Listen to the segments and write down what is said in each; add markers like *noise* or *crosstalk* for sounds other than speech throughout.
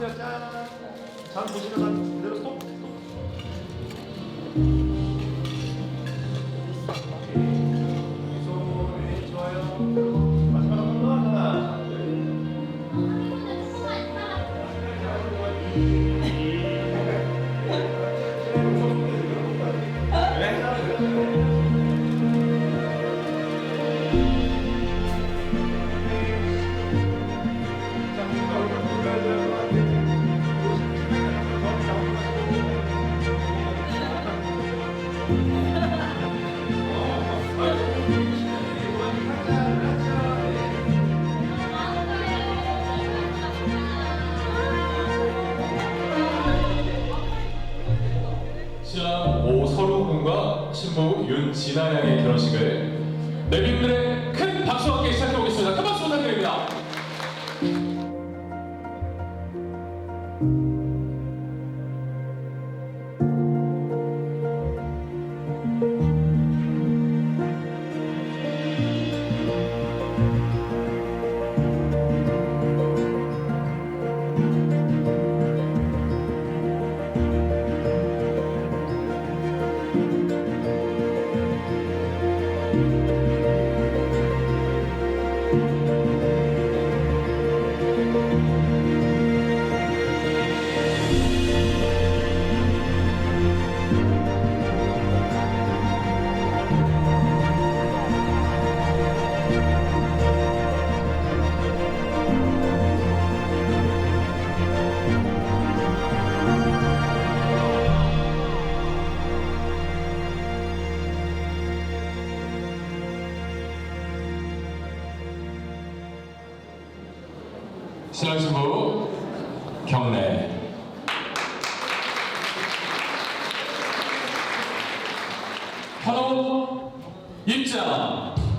보세요. 짠. 잘 보시면 한 그대로. 스톱. 진아 양의 결혼식을. 내빈들의 입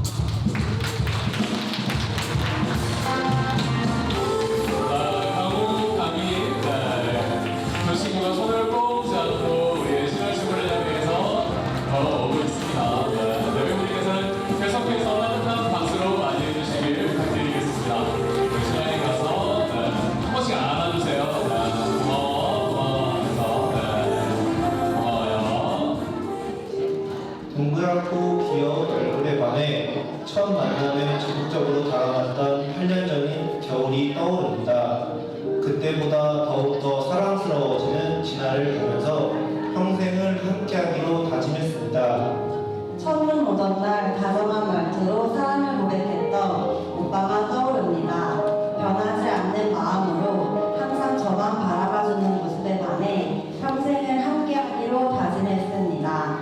그때보다 더욱더 사랑스러워지는 진아를 보면서 평생을 함께하기로 다짐했습니다. 첫눈 오던 날 다정한 말투로 사랑을 고백했던 오빠가 떠오릅니다. 변하지 않는 마음으로 항상 저만 바라봐주는 모습에 반해 평생을 함께하기로 다짐했습니다.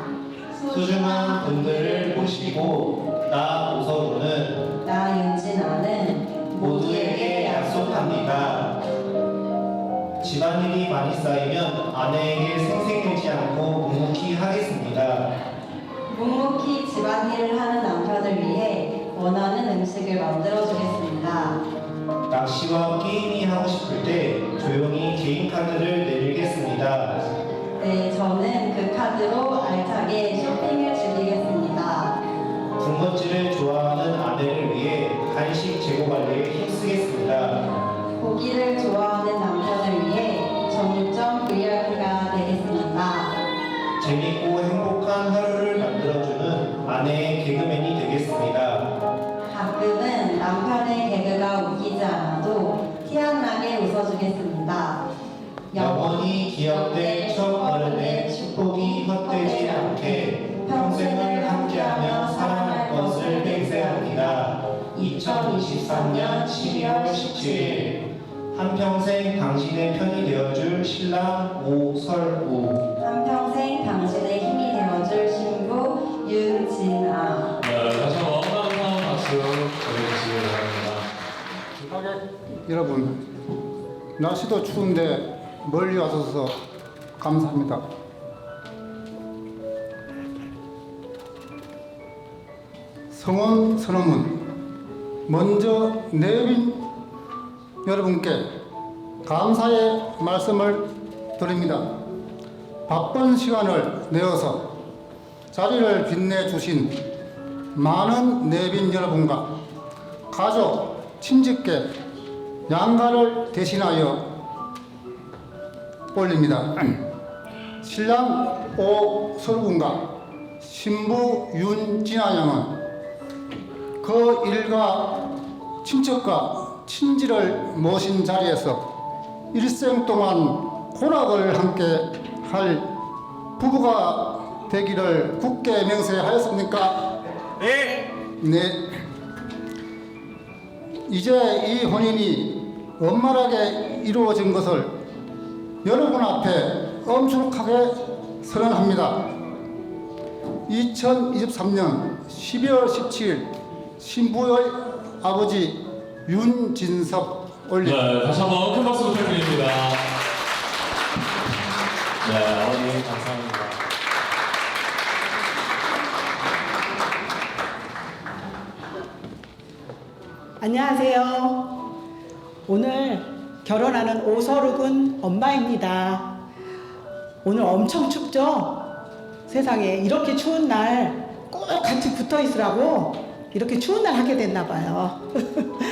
소중한 분들을 모시고 나 오서로는 나 윤진아는 모두에게 약속합니다. 집안일이 많이 쌓이면 아내에게 생색내지 않고 묵묵히 하겠습니다. 묵묵히 집안일을 하는 남편을 위해 원하는 음식을 만들어 주겠습니다. 낚시와 게임이 하고 싶을 때 조용히 개인 카드를 내밀겠습니다. 네, 저는 그 카드로 알차게 쇼핑을 즐기겠습니다. 군것질을 좋아하는 아내를 위해 간식 재고 관리에 힘쓰겠습니다. 고기를 좋아하는 당신의 편이 되어줄 신랑 오설우 한평생 당신의 힘이 되어줄 신부 윤진아. 네, 다시 한번 따뜻한 박수 보내주시기 바랍니다. 하객 여러분, 날씨도 추운데 멀리 와주셔서 감사합니다. 성원 선언문 먼저 내빈 여러분께 감사의 말씀을 드립니다. 바쁜 시간을 내어서 자리를 빛내주신 많은 내빈 여러분과 가족, 친직계, 양가를 대신하여 올립니다. 신랑 오설군과 신부 윤진아 양은 그 일가 친척과 친지를 모신 자리에서 일생 동안 고락을 함께 할 부부가 되기를 굳게 맹세하였습니까? 네. 네. 이제 이 혼인이 원만하게 이루어진 것을 여러분 앞에 엄숙하게 선언합니다. 2023년 12월 17일 신부의 아버지 윤진섭 올림. 네, 다시 한번 큰 박수 부탁드립니다. 네, 어머니 감사합니다. 안녕하세요. 오늘 결혼하는 오서룩은 엄마입니다. 오늘 엄청 춥죠? 세상에 이렇게 추운 날 꼭 같이 붙어 있으라고 이렇게 추운 날 하게 됐나 봐요. *laughs*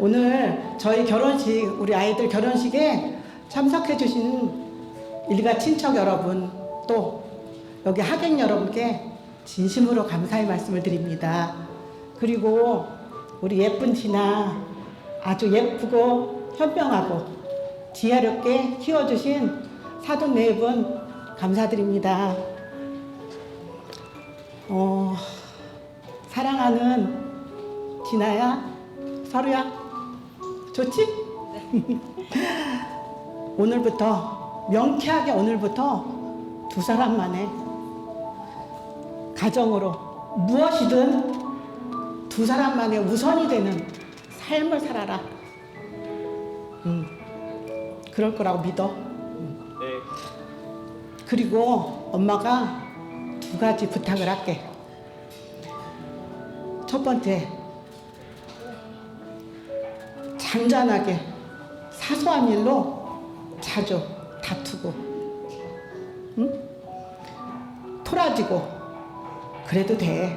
오늘 저희 결혼식, 우리 아이들 결혼식에 참석해 주신 일가 친척 여러분 또 여기 하객 여러분께 진심으로 감사의 말씀을 드립니다. 그리고 우리 예쁜 진아 아주 예쁘고 현명하고 지혜롭게 키워주신 사돈 네분 감사드립니다. 어, 사랑하는 진아야, 서루야, 좋지? 오늘부터 명쾌하게 오늘부터 두 사람만의 가정으로 무엇이든 두 사람만의 우선이 되는 삶을 살아라. 음, 그럴 거라고 믿어. 네. 그리고 엄마가 두 가지 부탁을 할게. 첫 번째, 잔잔하게 사소한 일로 자주 다투고, 응? 토라지고, 그래도 돼.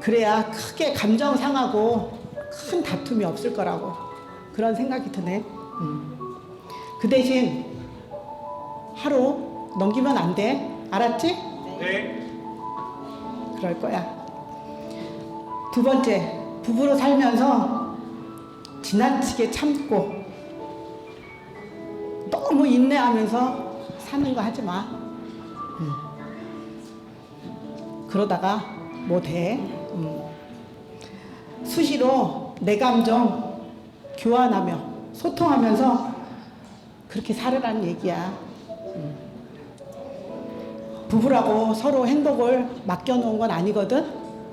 그래야 크게 감정 상하고 큰 다툼이 없을 거라고 그런 생각이 드네. 음. 그 대신 하루 넘기면 안 돼. 알았지? 네. 그럴 거야. 두 번째, 부부로 살면서 지나치게 참고 너무 인내하면서 사는 거 하지 마. 음. 그러다가 뭐 돼? 음. 수시로 내 감정 교환하며 소통하면서 그렇게 살으라는 얘기야. 음. 부부라고 서로 행복을 맡겨놓은 건 아니거든.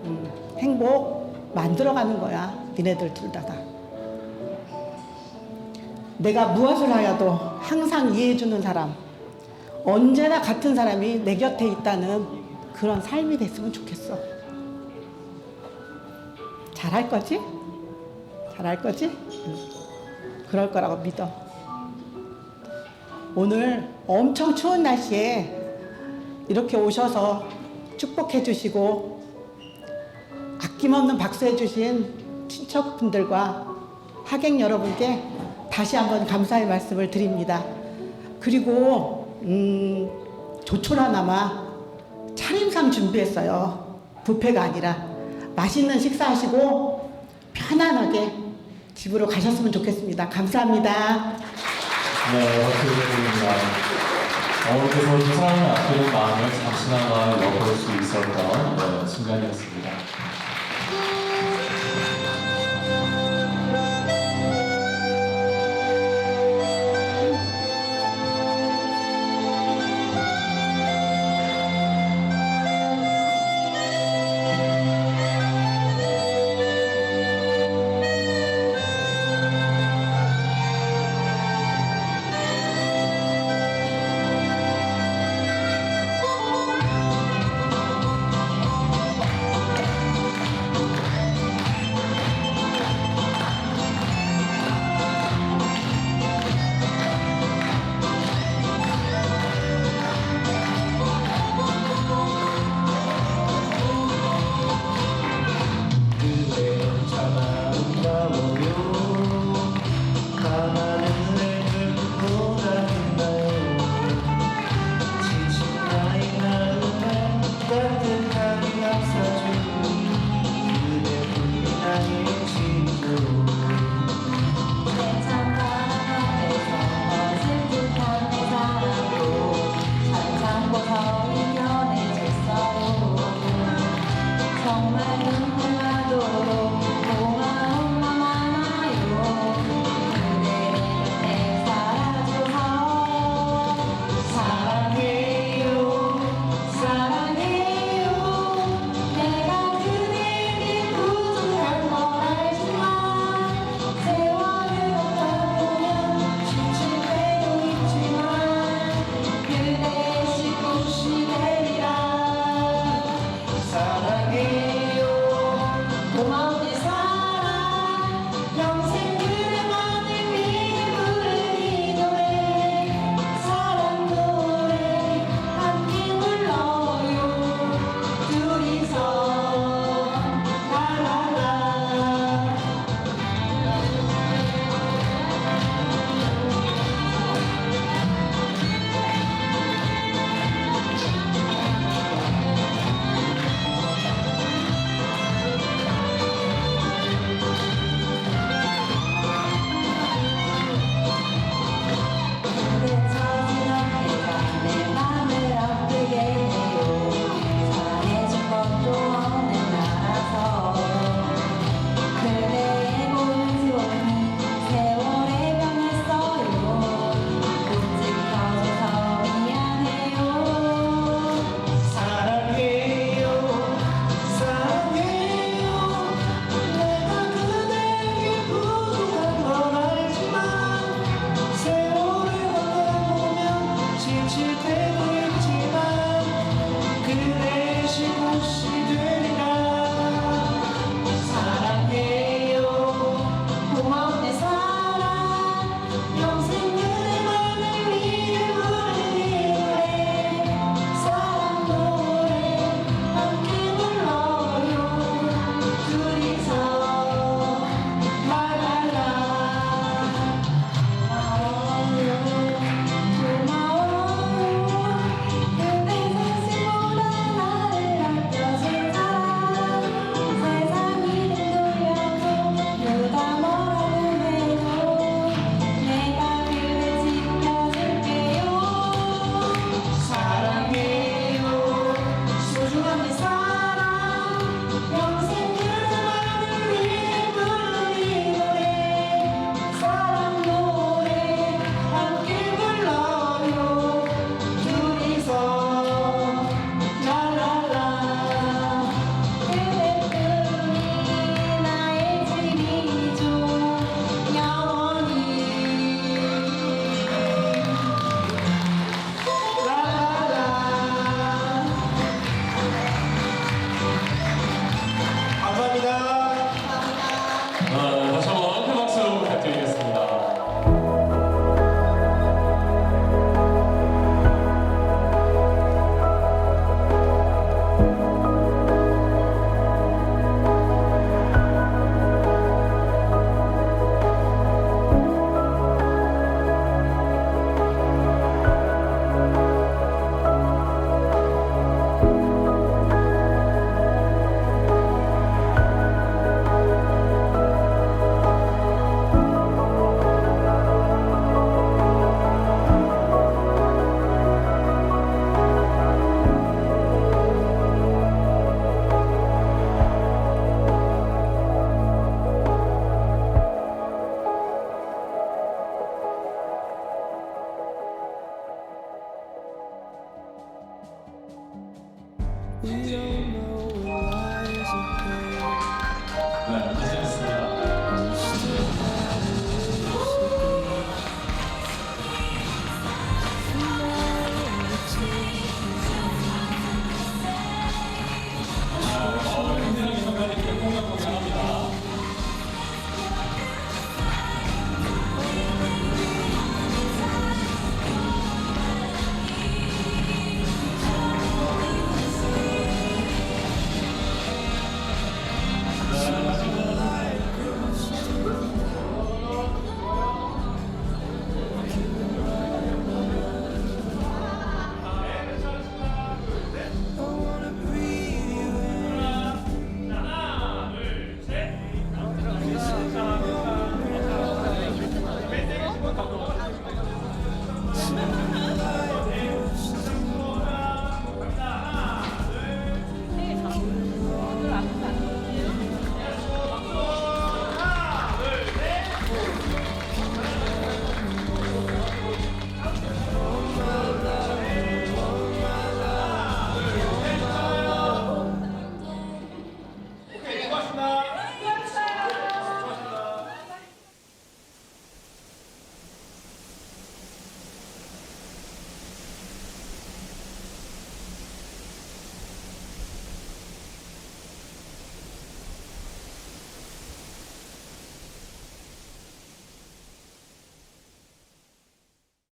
음, 행복 만들어가는 거야. 니네들 둘 다가. 내가 무엇을 하여도 항상 이해해주는 사람, 언제나 같은 사람이 내 곁에 있다는 그런 삶이 됐으면 좋겠어. 잘할 거지? 잘할 거지? 응. 그럴 거라고 믿어. 오늘 엄청 추운 날씨에 이렇게 오셔서 축복해 주시고 아낌없는 박수해 주신 친척분들과 하객 여러분께 다시 한번 감사의 말씀을 드립니다. 그리고 음, 조촐하나마 차림상 준비했어요. 뷔페가 아니라 맛있는 식사하시고 편안하게 집으로 가셨으면 좋겠습니다. 감사합니다. 네, 박수드립니다. 어머니께서 두 사람 그런 마음을 잠시나마 엿볼 수 있었던 어, 순간이었습니다.